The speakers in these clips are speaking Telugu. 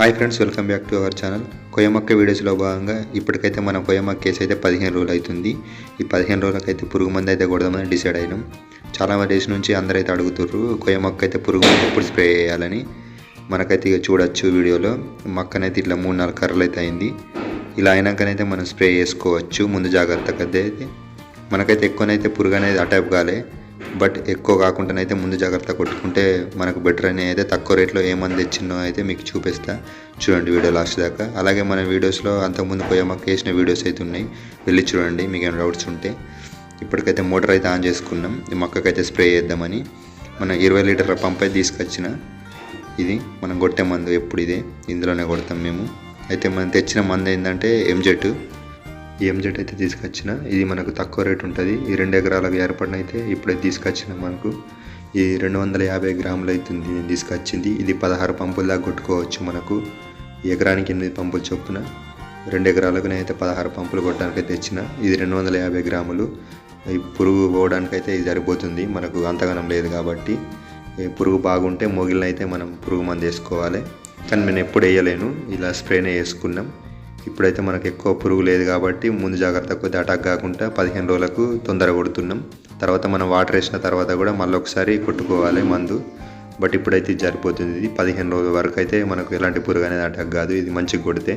Hi friends welcome back to our channel కొయ్యమక్క వీడియోస్లో భాగంగా ఇప్పటికైతే మన కొయ్యమక్క కేసు అయితే పదిహేను రోజులు అవుతుంది ఈ పదిహేను రోజులకైతే పురుగు మంది అయితే కొడదామని డిసైడ్ అయినాం. చాలా డేస్ నుంచి అందరైతే అడుగుతుర్రు కొయ్యమక్క అయితే పురుగు మందు ఎప్పుడు స్ప్రే చేయాలని. మనకైతే ఇక చూడొచ్చు వీడియోలో. మక్కనైతే ఇట్లా మూడు నాలుగు కర్రలు అయితే అయింది. ఇలా అయినాకనైతే మనం స్ప్రే చేసుకోవచ్చు. ముందు జాగ్రత్తగా అయితే. మనకైతే ఎక్కువనైతే పురుగు అనేది అటాక్ కాలే. బట్ ఎక్కువ కాకుండానైతే ముందు జాగ్రత్త కొట్టుకుంటే మనకు బెటర్ అని అయితే తక్కువ రేట్లో ఏ మంది తెచ్చినో అయితే మీకు చూపిస్తా. చూడండి వీడియో లాస్ట్ దాకా. అలాగే మన వీడియోస్లో అంతకుముందు కొయ్యమ్మకి వేసిన వీడియోస్ అయితే ఉన్నాయి. వెళ్ళి చూడండి మీకు ఏమైనా డౌట్స్ ఉంటే. ఇప్పటికైతే మోటార్ అయితే ఆన్ చేసుకున్నాం. ఈ మొక్కకైతే స్ప్రే చేద్దామని. మన ఇరవై లీటర్ల పంప్ అయితే తీసుకొచ్చిన. ఇది మనం కొట్టే మందు ఎప్పుడు ఇదే. ఇందులోనే కొడతాం మేము. అయితే మనం తెచ్చిన మందు ఏంటంటే ఎంజెట్ ఎంజెట్ అయితే తీసుకొచ్చిన. ఇది మనకు తక్కువ రేట్ ఉంటుంది. ఈ రెండు ఎకరాలకు ఏర్పడిన అయితే ఇప్పుడే తీసుకొచ్చిన మనకు. ఈ రెండు వందల యాభై గ్రాములు అవుతుంది నేను తీసుకొచ్చింది. ఇది పదహారు పంపుల దాకా కొట్టుకోవచ్చు మనకు. ఎకరానికి ఎనిమిది పంపులు చొప్పున. రెండు ఎకరాలకు అయితే పదహారు పంపులు కొట్టడానికి తెచ్చిన. ఇది రెండు వందల యాభై గ్రాములు. పురుగు పోవడానికి అయితే ఇది సరిపోతుంది. మనకు అంతగానం లేదు కాబట్టి. ఈ పురుగు బాగుంటే మొగిలినైతే మనం పురుగు మందు వేసుకోవాలి. కానీ నేను ఎప్పుడు వేయలేను. ఇలా స్ప్రేనే వేసుకున్నాం. ఇప్పుడైతే మనకు ఎక్కువ పురుగు లేదు కాబట్టి ముందు జాగ్రత్త కొద్ది అటాక్ కాకుండా పదిహేను రోజులకు తొందర కొడుతున్నాం. తర్వాత మనం వాటర్ వేసిన తర్వాత కూడా మళ్ళీ ఒకసారి కొట్టుకోవాలి మందు. బట్ ఇప్పుడైతే ఇది సరిపోతుంది. ఇది పదిహేను రోజుల వరకు అయితే మనకు ఎలాంటి పురుగు అనేది అటాక్ కాదు. ఇది మంచిగా కొడితే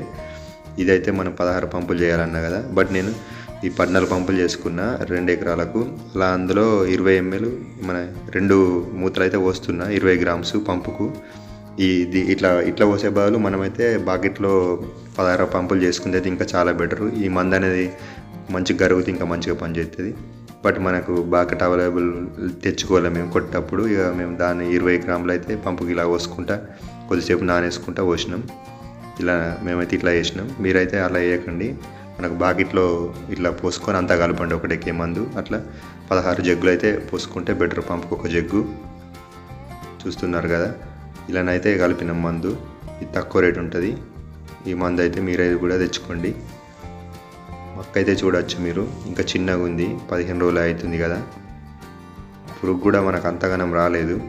ఇదైతే మనం పదహారు పంపులు చేయాలన్నా కదా. బట్ నేను ఈ పద్నాలుగు పంపులు చేసుకున్న రెండు ఎకరాలకు అలా అందులో ఇరవై ఎంఎల్ మన రెండు మూతలు అయితే పోస్తున్నా ఇరవై గ్రామ్స్ పంపుకు ఇది ఇట్లా ఇట్లా పోసే బదులు మనమైతే బాకెట్లో పదహారు పంపులు చేసుకుంటే అయితే ఇంకా చాలా బెటర్. ఈ మందు అనేది మంచిగా గరుగుతుంది ఇంకా మంచిగా పనిచేస్తుంది బట్ మనకు బాకెట్ అవైలబుల్ తెచ్చుకోవాలి మేము కొట్టేటప్పుడు. ఇక మేము దాన్ని ఇరవై గ్రాములు అయితే పంపుకి ఇలా పోసుకుంటా కొద్దిసేపు నానేసుకుంటా పోసినాం. ఇలా మేమైతే ఇట్లా చేసినాం. మీరైతే అలా వేయకండి మనకు బాకెట్లో ఇట్లా పోసుకొని అంతా కలపండి. ఒకటికే మందు అట్లా పదహారు జగ్గులు అయితే పోసుకుంటే బెటర్ పంపుకు ఒక జగ్గు. చూస్తున్నారు కదా? ఇలానైతే కలిపిన మందు. ఇది తక్కువ రేట్ ఉంటుంది. ఈ మందు అయితే మీరైతే కూడా తెచ్చుకోండి. మొక్క అయితే చూడవచ్చు మీరు. ఇంకా చిన్నగా ఉంది. పదిహేను రోజులు అవుతుంది కదా. పురుగు కూడా మనకు అంతగానం రాలేదు.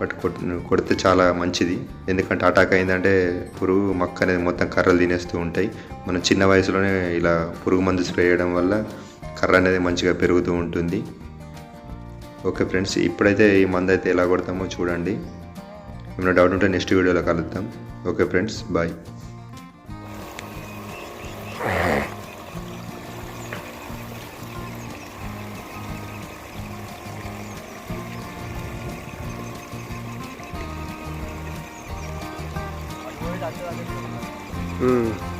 బట్ కొడితే చాలా మంచిది. ఎందుకంటే అటాక్ అయిందంటే పురుగు మొక్క అనేది మొత్తం కర్రలు తినేస్తూ ఉంటాయి. మనం చిన్న వయసులోనే ఇలా పురుగు మందు స్ప్రే చేయడం వల్ల కర్ర అనేది మంచిగా పెరుగుతూ ఉంటుంది. ఓకే ఫ్రెండ్స్ ఇప్పుడైతే ఈ మందు అయితే ఎలా కొడతామో చూడండి. ఏమైనా డౌట్ ఉంటే నెక్స్ట్ వీడియోలో కలుద్దాం ఓకే ఫ్రెండ్స్ బాయ్ Mm.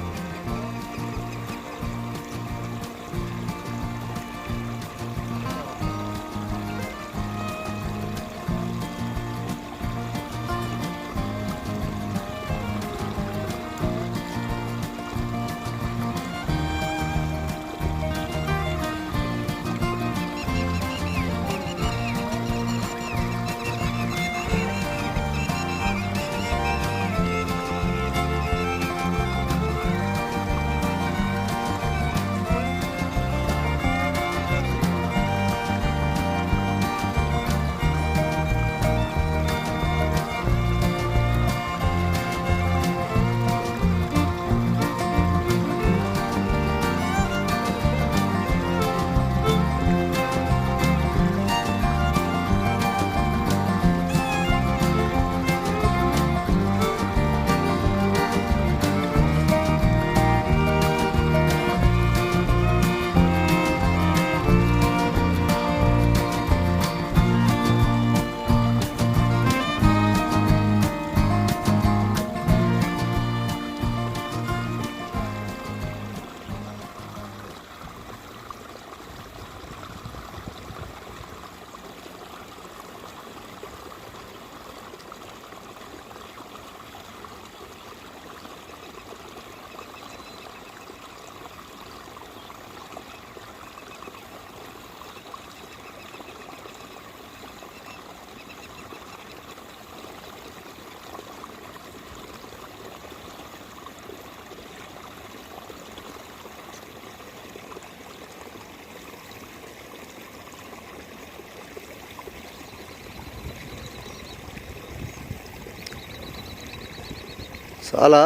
చాలా.